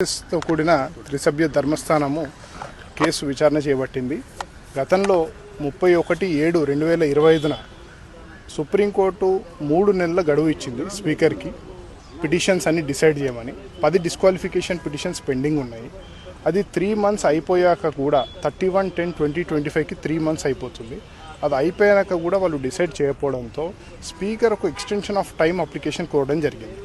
తో కూడిన త్రిసభ్య ధర్మస్థానము కేసు విచారణ చేపట్టింది. గతంలో ముప్పై ఒకటి ఏడు రెండు వేల ఇరవై ఐదున సుప్రీంకోర్టు మూడు నెలల గడువు ఇచ్చింది స్పీకర్కి. పిటిషన్స్ అన్ని డిసైడ్ చేయమని. పది డిస్క్వాలిఫికేషన్ పిటిషన్స్ పెండింగ్ ఉన్నాయి. అది త్రీ మంత్స్ అయిపోయాక కూడా thirty one ten twenty twenty ఫైవ్కి త్రీ మంత్స్ అయిపోతుంది. అది అయిపోయాక కూడా వాళ్ళు డిసైడ్ చేయకపోవడంతో స్పీకర్ ఒక ఎక్స్టెన్షన్ ఆఫ్ టైం అప్లికేషన్ కోరడం జరిగింది.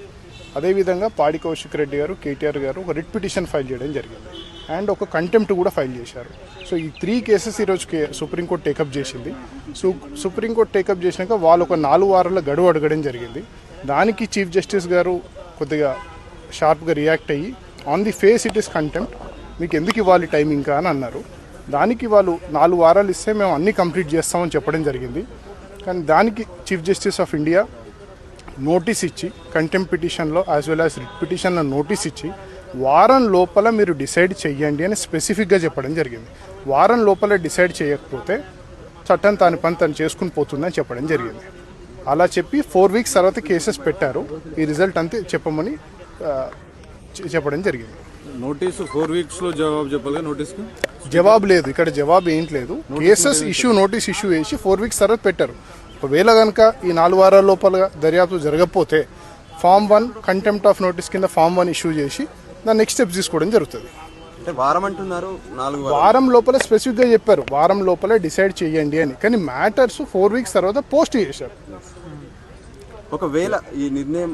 అదేవిధంగా పాడి కౌశిక్ రెడ్డి గారు కేటీఆర్ గారు ఒక రిట్ పిటిషన్ ఫైల్ చేయడం జరిగింది. అండ్ ఒక కంటెంప్ట్ కూడా ఫైల్ చేశారు. సో ఈ త్రీ కేసెస్ ఈరోజు కే సుప్రీంకోర్టు టేకప్ చేసింది. So supreme court take up చేసినాక వాళ్ళు ఒక నాలుగు వారాల గడువు అడగడం జరిగింది. దానికి చీఫ్ జస్టిస్ గారు కొద్దిగా షార్ప్గా రియాక్ట్ అయ్యి on the face it is contempt మీకు ఎందుకు ఇవ్వాలి టైం ఇంకా అని అన్నారు. దానికి వాళ్ళు నాలుగు వారాలు ఇస్తే మేము అన్నీ కంప్లీట్ చేస్తామని చెప్పడం జరిగింది. కానీ దానికి chief justice of India notice ఇచ్చి కంటెంప్ పిటిషన్లో యాజ్ వెల్ యాజ్ రిట్ పిటిషన్లో నోటీస్ ఇచ్చి వారం లోపల మీరు డిసైడ్ చెయ్యండి అని స్పెసిఫిక్గా చెప్పడం జరిగింది. వారం లోపల డిసైడ్ చేయకపోతే చట్టం తాని పని తను చేసుకుని పోతుందని చెప్పడం జరిగింది. అలా చెప్పి ఫోర్ వీక్స్ తర్వాత కేసెస్ పెట్టారు. ఈ రిజల్ట్ అంతే చెప్పమని చెప్పడం జరిగింది. నోటీసు ఫోర్ వీక్స్లో జవాబు చెప్పాలి నోటీస్కి జవాబు లేదు. ఇక్కడ జవాబు ఏంటి లేదు. కేసెస్ ఇష్యూ నోటీస్ ఇష్యూ వేసి ఫోర్ వీక్స్ తర్వాత పెట్టారు. ఒకవేళ కనుక ఈ నాలుగు వారాల లోపల దర్యాప్తు జరగకపోతే form one contempt of notice కింద ఫామ్ వన్ ఇష్యూ చేసి దాని నెక్స్ట్ స్టెప్స్ తీసుకోవడం జరుగుతుంది అంటే వారం అంటున్నారు నాలుగు. వారం లోపల స్పెసిఫిక్గా చెప్పారు వారం లోపల డిసైడ్ చేయండి అని కానీ మ్యాటర్స్ ఫోర్ వీక్స్ తర్వాత పోస్ట్ చేశారు ఒకవేళ ఈ నిర్ణయం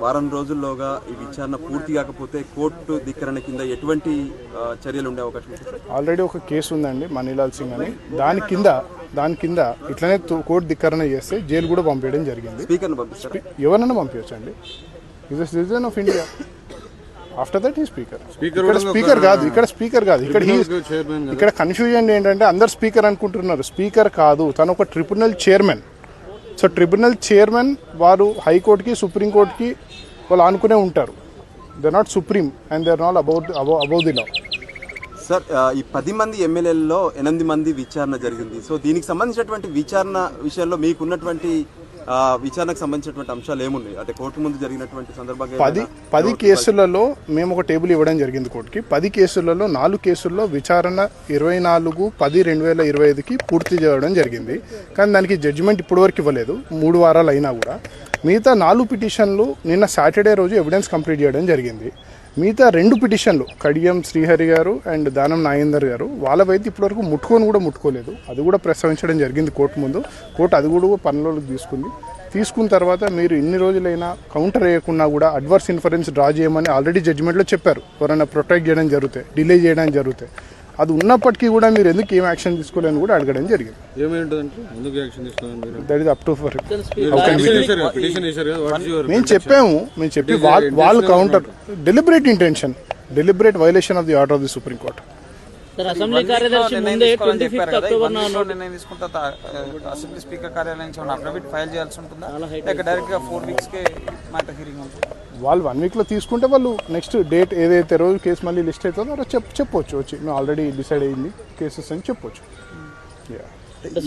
వారం రోజుల్లోగా ఈ విచారణ పూర్తి కాకపోతే కోర్టు ధిక్కరణ కింద ఎటువంటి చర్యలు ఉండే అవకాశం? ఆల్రెడీ ఒక కేసు ఉందండి మనీలాల్ సింగ్ అని దాని కింద దాని కింద ఇట్లనే తో- కోర్టు ధిక్కరణ చేస్తే జైలు కూడా పంపించడం జరిగింది. స్పీకర్ను పంపిస్తారు? ఎవరైనా పంపించండి is citizen of India after that ఈ స్పీకర్ ఇక్కడ కూడా స్పీకర్ కాదు ఇక్కడ స్పీకర్ కాదు. ఇక్కడ. ఇక్కడ కన్ఫ్యూజన్ ఏంటంటే అందరు స్పీకర్ అనుకుంటున్నారు. స్పీకర్ కాదు. తను ఒక tribunal chairman so tribunal chairman వారు హైకోర్టుకి సుప్రీంకోర్టుకి వాళ్ళు అనుకునే ఉంటారు. They not supreme and they are not about above the law sir ఈ పది మంది ఎమ్మెల్యేలలో ఎనిమిది మంది విచారణ జరిగింది. సో దీనికి సంబంధించినటువంటి విచారణ విషయంలో మీకున్నటువంటి విచారణకు సంబంధించినటువంటి అంశాలు ఏమున్నాయి? అంటే కోర్టు ముందు జరిగినటువంటి సందర్భంగా పది పది కేసులలో మేము ఒక టేబుల్ ఇవ్వడం జరిగింది కోర్టుకి. పది కేసులలో నాలుగు కేసుల్లో విచారణ ఇరవై నాలుగు పది రెండు వేల ఇరవై ఐదుకి పూర్తి చేయడం జరిగింది. కానీ దానికి జడ్జిమెంట్ ఇప్పటివరకు ఇవ్వలేదు. మూడు వారాలు అయినా కూడా. మిగతా నాలుగు పిటిషన్లు నిన్న సాటర్డే రోజు ఎవిడెన్స్ కంప్లీట్ చేయడం జరిగింది. మిగతా రెండు పిటిషన్లు కడియం శ్రీహరి గారు అండ్ దానం నాగేందర్ గారు వాళ్ళవైతే ఇప్పటివరకు ముట్టుకొని కూడా ముట్టుకోలేదు. అది కూడా ప్రస్తావించడం జరిగింది కోర్టు ముందు. కోర్టు అది కూడా పనులలోకి తీసుకుంది. తీసుకున్న తర్వాత మీరు ఇన్ని రోజులైనా కౌంటర్ వేయకుండా కూడా అడ్వర్స్ ఇన్ఫరెన్స్ డ్రా చేయమని ఆల్రెడీ జడ్జిమెంట్లో చెప్పారు. ఎవరైనా ప్రొటెక్ట్ చేయడం జరుగుతాయి డిలే చేయడం జరుగుతాయి అది ఉన్నప్పటికీ కూడా మీరు ఎందుకు ఏం యాక్షన్ తీసుకోలేని కూడా అడగడం జరిగింది. దట్ అప్ టు ఫర్ మేము చెప్పాము మేము చెప్పి వాళ్ళ వాళ్ళు counter deliberate intention deliberate violation of the order of the supreme court sir assembly కార్యదర్శి ముందే ట్వంటీ ఫిఫ్త్ అక్టోబర్ నా నోట్ నిర్ణయం తీసుకుంటే త- అసెంబ్లీ స్పీకర్ కార్యాలయం నుంచి అఫిడవిట్ ఫైల్ చేయాల్సి ఉంటుందా? లేక డైరెక్ట్గా ఫోర్ వీక్స్ కే మ్యాటర్ ఉంటుంది? వాళ్ళు వన్ వీక్లో తీసుకుంటే వాళ్ళు నెక్స్ట్ డేట్ ఏదైతే రోజు కేసు మళ్ళీ లిస్ట్ అవుతుందో చెప్ చెప్పొచ్చు. వచ్చి మేము ఆల్రెడీ డిసైడ్ అయ్యింది కేసెస్ అని చెప్పొచ్చు.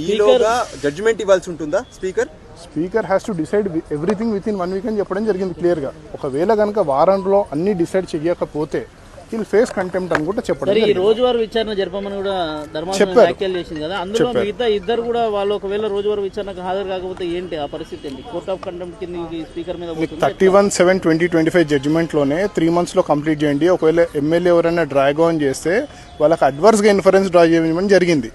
ఈలోగా జడ్జిమెంట్ ఇవ్వాల్సి ఉంటుందా speaker? Speaker has to decide everything within one week అని చెప్పడం జరిగింది క్లియర్గా ఒకవేళ కనుక వారంలో అన్ని డిసైడ్ చేయకపోతే వీళ్ళు ఫేస్ కంటెంప్ట్ అని కూడా చెప్పడం ఈ. రోజువారీ విచారణ జరపమని కూడా ధర్మాసనం. వ్యాఖ్యలు చేసింది కదా. అందులో మిగతా ఇద్దరు కూడా వాళ్ళు ఒకవేళ రోజువారీ విచారణకు హాజరు కాకపోతే ఏంటి ఆ పరిస్థితి ఏంటి? కోర్ట్ ఆఫ్ కంటెంప్ట్ కింద స్పీకర్ మీద thirty one seven twenty twenty five జడ్జిమెంట్లోనే three మంత్స్లో కంప్లీట్ చేయండి. ఒకవేళ ఎమ్మెల్యే ఎవరైనా డ్రాగ్ ఆన్ చేస్తే వాళ్ళకి అడ్వర్స్గా ఇన్ఫరెన్స్ డ్రా చేయమని జరిగింది.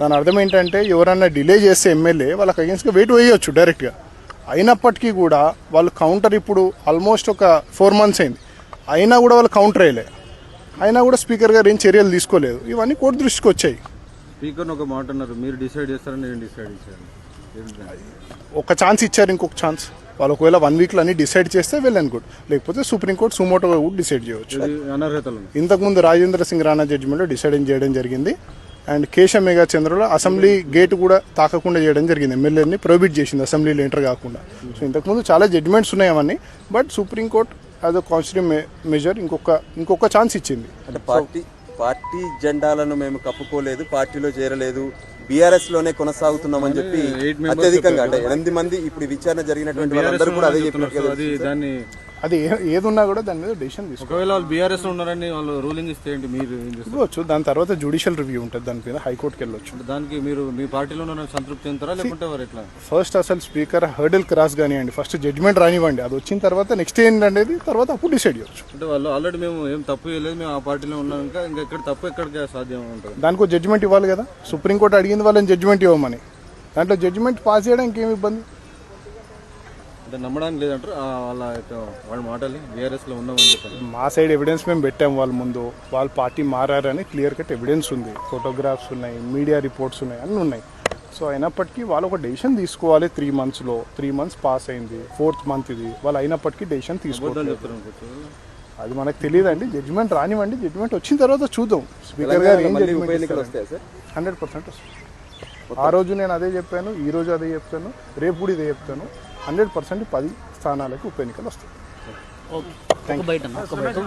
దాని అర్థం ఏంటంటే ఎవరైనా డిలే చేస్తే ఎమ్మెల్యే వాళ్ళకి అగేన్స్ట్గా వెయిట్ వేయొచ్చు డైరెక్ట్గా అయినప్పటికీ కూడా వాళ్ళు కౌంటర్ ఇప్పుడు ఆల్మోస్ట్ ఒక ఫోర్ మంత్స్ అయింది. అయినా కూడా వాళ్ళు కౌంటర్ వేయలే అయినా కూడా స్పీకర్ గారు ఏం చర్యలు తీసుకోలేదు. ఇవన్నీ కోర్టు దృష్టికి వచ్చాయి. స్పీకర్ ఒక మాట అన్నారు. మీరు డిసైడ్ చేస్తారని నేను డిసైడ్ చేశాను? ఒక ఛాన్స్ ఇచ్చారు ఇంకొక ఛాన్స్ వాళ్ళు ఒకవేళ వన్ వీక్లో అన్ని డిసైడ్ చేస్తే వెళ్ళాను గుడ్ లేకపోతే సుప్రీంకోర్టు సుమోటోగా కూడా డిసైడ్ చేయవచ్చు ఇంతకుముందు రాజేంద్ర సింగ్ రాణా జడ్జిమెంట్లో డిసైడ్ చేయడం జరిగింది. అండ్ కేశవ మేఘా చంద్రలో అసెంబ్లీ గేట్ కూడా తాకకుండా చేయడం జరిగింది. ఎమ్మెల్యేని ప్రొహిబిట్ చేసింది. అసెంబ్లీలో ఎంటర్ కాకుండా. సో ఇంతకుముందు చాలా జడ్జిమెంట్స్ ఉన్నాయి అవన్నీ. But supreme court as a constitutional measure ఇంకొక ఇంకొక ఛాన్స్ ఇచ్చింది. అంటే పార్టీ పార్టీ జెండాలను మేము కప్పుకోలేదు పార్టీలో చేరలేదు బీఆర్ఎస్లోనే కొనసాగుతున్నామని చెప్పి eight members అత్యధికంగా అంటే ఎనిమిది మంది ఇప్పుడు విచారణ జరిగినటువంటి వాళ్ళందరూ కూడా అదే చెప్పినట్టు. అది ఏది ఉన్నా కూడా దాని మీద డెసిషన్ తీసుకో. ఒకవేళ వాళ్ళు బీఆర్ఎస్ ఉన్నారని వాళ్ళు రూలింగ్ ఇస్తే ఏంటి? మీరు ఏం చేస్తారు? ఇవ్వచ్చు దాని తర్వాత జుడిషియల్ రివ్యూ ఉంటుంది దాని మీద హైకోర్టుకి వెళ్ళొచ్చు. దానికి మీరు మీ పార్టీలో ఉన్న సంతృప్తి చెందుతారా? లేకుంటే వారు ఎట్లా? ఫస్ట్ అసలు స్పీకర్ హర్డిల్ క్రాస్ కానివ్వండి ఫస్ట్ జడ్జ్మెంట్ రానివ్వండి అది వచ్చిన తర్వాత నెక్స్ట్ ఏంటనేది తర్వాత అప్పుడు డిసైడ్ చేయొచ్చు. అంటే వాళ్ళు ఆల్రెడీ మేము ఏం తప్పు చేయలేదు మేము ఆ పార్టీలో ఉన్నాం ఇంకా ఇంకా ఎక్కడ తప్పు ఎక్కడికి సాధ్యం ఉంటుంది? దానికి జడ్జ్మెంట్ ఇవ్వాలి కదా. సుప్రీంకోర్టు అడిగింది వాళ్ళని జడ్జ్మెంట్ ఇవ్వమని. దాంట్లో జడ్జ్మెంట్ పాస్ చేయడానికి ఏమి ఇబ్బంది? అంటే నమ్మడానికి లేదంటారు. వాళ్ళ యొక్క వాళ్ళ మాటలు బీఆర్ఎస్లో ఉన్నామని చెప్పారు. మా సైడ్ ఎవిడెన్స్ మేము పెట్టాం వాళ్ళ ముందు. వాళ్ళ పార్టీ మారారని క్లియర్ కట్ ఎవిడెన్స్ ఉంది. ఫోటోగ్రాఫ్స్ ఉన్నాయి మీడియా రిపోర్ట్స్ ఉన్నాయి అన్నీ ఉన్నాయి. సో అయినప్పటికీ వాళ్ళు ఒక డెసిషన్ తీసుకోవాలి త్రీ మంత్స్లో త్రీ మంత్స్ పాస్ అయింది. ఫోర్త్ మంత్ ఇది. వాళ్ళు అయినప్పటికీ డెసిషన్ తీసుకోవాలి అది మనకు తెలియదండి. జడ్జ్మెంట్ రానివ్వండి. జడ్జ్మెంట్ వచ్చిన తర్వాత చూద్దాం. స్పీకర్ గారు ఏం జడ్జ్మెంట్ హండ్రెడ్ పర్సెంట్ వస్తుంది ఆ రోజు నేను అదే చెప్పాను ఈ రోజు అదే చెప్తాను రేపు కూడా ఇదే చెప్తాను. హండ్రెడ్ పర్సెంట్ పది స్థానాలకు ఉప ఎన్నికలు వస్తాయి. ఓకే. ఒక బయట